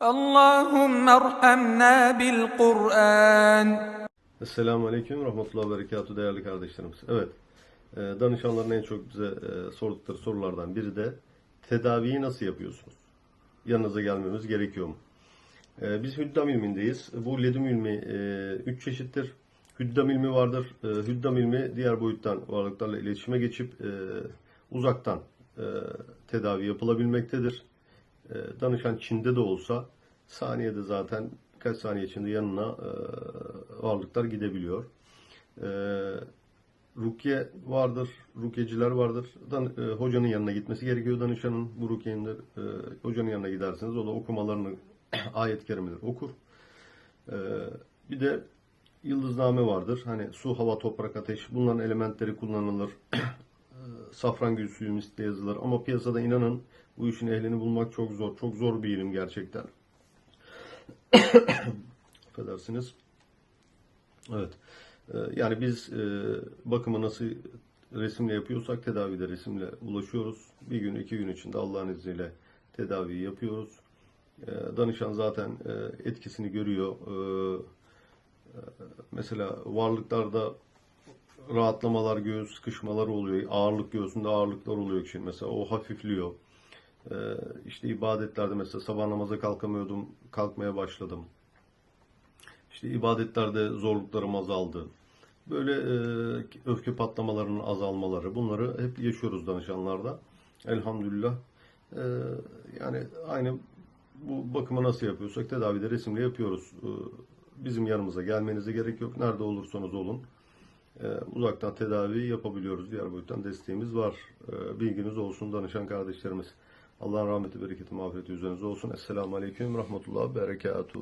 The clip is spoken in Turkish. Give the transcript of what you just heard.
Allahümme erhamna bil Kur'an. Esselamu Aleyküm Rahmetullahi ve Berekatuhu değerli kardeşlerimiz. Evet, e, danışanların en çok bize e, sordukları sorulardan biri de tedaviyi nasıl yapıyorsunuz? Yanınıza gelmemiz gerekiyor mu? E, biz hüddam ilmindeyiz. Bu ledum ilmi 3 çeşittir. Hüddam ilmi vardır. Hüddam ilmi diğer boyuttan varlıklarla iletişime geçip uzaktan tedavi yapılabilmektedir. E, Danışan Çin'de de olsa saniyede zaten birkaç saniye içinde yanına e, varlıklar gidebiliyor. E, Rukiye vardır, rukyeciler vardır. Dan, e, hocanın yanına gitmesi gerekiyor danışanın. Bu rukiyenin e, hocanın yanına giderseniz o da okumalarını ayet-i kerimeleri okur. E, bir de yıldızname vardır. Hani su, hava, toprak, ateş bunların elementleri kullanılır. E, Safran gül suyu misli yazılır. Ama piyasada inanın bu işin ehlini bulmak çok zor. Çok zor bir ilim gerçekten. Affedersiniz. Evet. Ee, Yani biz e, bakımı nasıl resimle yapıyorsak tedavide resimle ulaşıyoruz. Bir gün iki gün içinde Allah'ın izniyle tedaviyi yapıyoruz. Ee, Danışan zaten e, etkisini görüyor. Ee, e, Mesela varlıklarda rahatlamalar, göğüs sıkışmalar oluyor. Ağırlık göğsünde ağırlıklar oluyor kişinin. Mesela o hafifliyor. Ee, işte ibadetlerde mesela sabah namaza kalkamıyordum, kalkmaya başladım. İşte ibadetlerde zorluklarım azaldı. Böyle e, öfke patlamalarının azalmaları bunları hep yaşıyoruz danışanlarda. Elhamdülillah. E, yani aynı bu bakımı nasıl yapıyorsak tedavide resimle yapıyoruz. E, bizim yanımıza gelmenize gerek yok. Nerede olursanız olun. E, uzaktan tedavi yapabiliyoruz. Diğer boyuttan desteğimiz var. E, bilginiz olsun danışan kardeşlerimiz. Allah'ın rahmeti, bereketi, mağfireti üzerinize olsun. Esselamu Aleyküm, Rahmetullah, Berekatuhu.